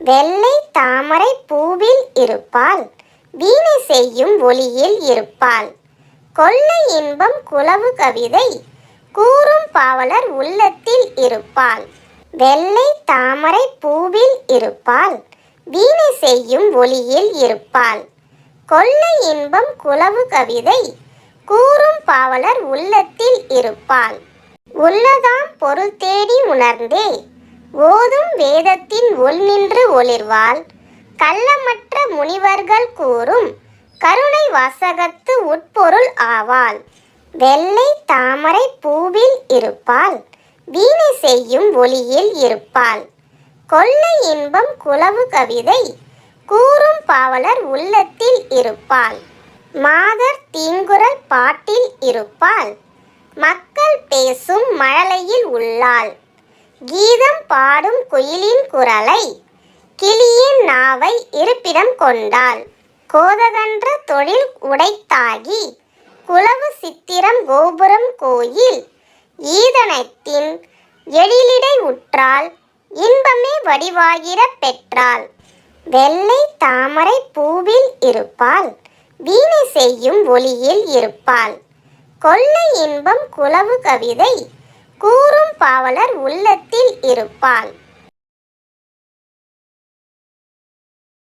வெள்ளை தாமரை பூவில் இருப்பாள் வீணை செய்யும் ஒளியில் இருப்பாள். கொள்ளை இன்பம் குலவு கவிதை கூறும் பாவலர் உள்ளத்தில் இருப்பாள். வெள்ளை தாமரை பூவில் இருப்பாள் வீணை செய்யும் ஒளியில் இருப்பாள். கொள்ளை இன்பம் குலவு கவிதை கூறும் பாவலர் உள்ளத்தில் இருப்பாள். உள்ளதாம் பொருள் தேடி உணர்ந்தே ஓதும் வேதத்தின் உள் நின்று ஒளிர்வாள். கள்ளமற்ற முனிவர்கள் கூறும் கருணை வாசகத்து உட்பொருள் ஆவாள். வெள்ளை தாமரை பூவில் இருப்பாள். வீணை செய்யும் ஒளியில் இருப்பாள். கொள்ளை இன்பம் குலவு கவிதை கூறும் பாவலர் உள்ளத்தில் இருப்பாள். மாதர் தீங்குரல் பாட்டில் இருப்பாள். மக்கள் பேசும் மழலையில் உள்ளாள். கீதம் பாடும் குயிலின் குரலை கிளியின் நாவை இருப்பிடம் கொண்டாள். கோதகன்ற தொழில் உடைத்தாகி குலவு சித்திரம் கோபுரம் கோயில் ஈதனத்தின் எழிலிடை உற்றால் இன்பமே வடிவாகிற பெற்றாள். வெள்ளை தாமரை பூவில் இருப்பாள் வீணை செய்யும் ஒளியில் இருப்பாள். கொள்ளை இன்பம் குலவு கவிதை கூறும் பாவலர் உள்ளத்தில் இருப்பாள்